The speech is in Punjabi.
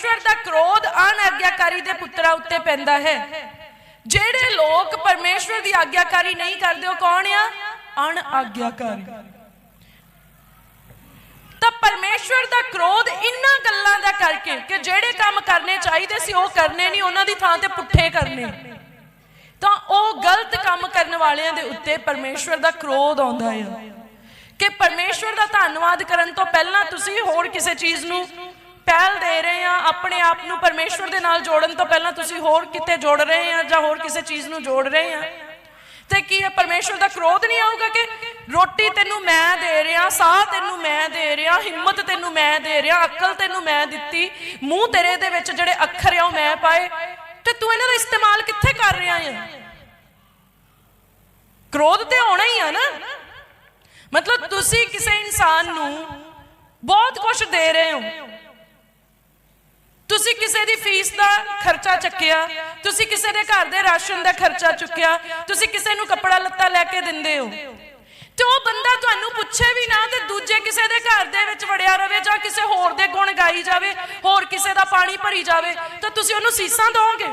ਪਰਮੇਸ਼ਵਰ ਦਾ ਕ੍ਰੋਧ ਅਣਆਗਿਆਕਾਰੀ ਦੇ ਪੁੱਤਰਾਂ ਉੱਤੇ ਪੈਂਦਾ ਹੈ ਜਿਹੜੇ ਲੋਕ ਪਰਮੇਸ਼ਵਰ ਦੀ ਆਗਿਆਕਾਰੀ ਨਹੀਂ ਕਰਦੇ ਉਹ ਕੌਣ ਆ ਅਣਆਗਿਆਕਾਰੀ ਤਾਂ ਪਰਮੇਸ਼ਵਰ ਦਾ ਕ੍ਰੋਧ ਇੰਨਾ ਗੱਲਾਂ ਦਾ ਕਰਕੇ ਕਿ ਜਿਹੜੇ ਕੰਮ ਕਰਨੇ ਚਾਹੀਦੇ ਸੀ ਉਹ ਕਰਨੇ ਨਹੀਂ ਉਹਨਾਂ ਦੀ ਥਾਂ ਤੇ ਪੁੱਠੇ ਕਰਨੇ ਤਾਂ ਉਹ ਗਲਤ ਕੰਮ ਕਰਨ ਵਾਲਿਆਂ ਦੇ ਉੱਤੇ ਪਰਮੇਸ਼ਵਰ ਦਾ ਕ੍ਰੋਧ ਆਉਂਦਾ ਹੈ ਕਿ ਪਰਮੇਸ਼ਵਰ ਦਾ ਧੰਨਵਾਦ ਕਰਨ ਤੋਂ ਪਹਿਲਾਂ ਤੁਸੀਂ ਹੋਰ ਕਿਸੇ ਚੀਜ਼ ਨੂੰ ਪਹਿਲ ਆਪਣੇ ਆਪ ਨੂੰ ਪਰਮੇਸ਼ਵਰ ਦੇ ਨਾਲ ਜੋੜਨ ਤੋਂ ਪਹਿਲਾਂ ਤੁਸੀਂ ਹੋਰ ਕਿਤੇ ਜੋੜ ਰਹੇ ਆ ਜਾਂ ਹੋਰ ਕਿਸੇ ਚੀਜ਼ ਨੂੰ ਜੋੜ ਰਹੇ ਆ? ਤੇ ਕੀ ਇਹ ਪਰਮੇਸ਼ਵਰ ਦਾ ਕ੍ਰੋਧ ਨਹੀਂ ਆਊਗਾ ਕਿ ਰੋਟੀ ਤੈਨੂੰ ਮੈਂ ਦੇ ਰਿਹਾ, ਸਾਹ ਤੈਨੂੰ ਮੈਂ ਦੇ ਰਿਹਾ, ਹਿੰਮਤ ਤੈਨੂੰ ਮੈਂ ਦੇ ਰਿਹਾ, ਅਕਲ ਤੈਨੂੰ ਮੈਂ ਦਿੱਤੀ, ਮੂੰਹ ਤੇਰੇ ਦੇ ਵਿੱਚ ਜਿਹੜੇ ਅੱਖਰ ਆ ਉਹ ਮੈਂ ਪਾਏ, ਤੇ ਤੂੰ ਇਹਨਾਂ ਦਾ ਇਸਤੇਮਾਲ ਕਿੱਥੇ ਕਰ ਰਿਹਾ ਹੈ ਕ੍ਰੋਧ ਤੇ ਆਉਣਾ ਹੀ ਆ ਨਾ। ਮਤਲਬ ਤੁਸੀਂ ਕਿਸੇ ਇਨਸਾਨ ਨੂੰ ਬਹੁਤ ਕੁਝ ਦੇ ਰਹੇ ਹੋ। ਕਿਸੇ ਦੀ ਫੀਸ ਦਾ ਖਰਚਾ ਚੱਕਿਆ, ਤੁਸੀਂ ਕਿਸੇ ਦੇ ਘਰ ਦੇ ਰਾਸ਼ਨ ਦਾ ਖਰਚਾ ਚੁੱਕਿਆ, ਤੁਸੀਂ ਕਿਸੇ ਨੂੰ ਕੱਪੜਾ ਲੱਤਾ ਲੈ ਕੇ ਦਿੰਦੇ ਹੋ। ਤੇ ਉਹ ਬੰਦਾ ਤੁਹਾਨੂੰ ਪੁੱਛੇ ਵੀ ਨਾ ਤੇ ਦੂਜੇ ਕਿਸੇ ਦੇ ਘਰ ਦੇ ਵਿੱਚ ਵੜਿਆ ਰਵੇ ਜਾਂ ਕਿਸੇ ਹੋਰ ਦੇ ਗੁਣ ਗਾਈ ਜਾਵੇ, ਹੋਰ ਕਿਸੇ ਦਾ ਪਾਣੀ ਭਰੀ ਜਾਵੇ, ਤਾਂ ਤੁਸੀਂ ਉਹਨੂੰ ਸੀਸਾਂ ਦੋਗੇ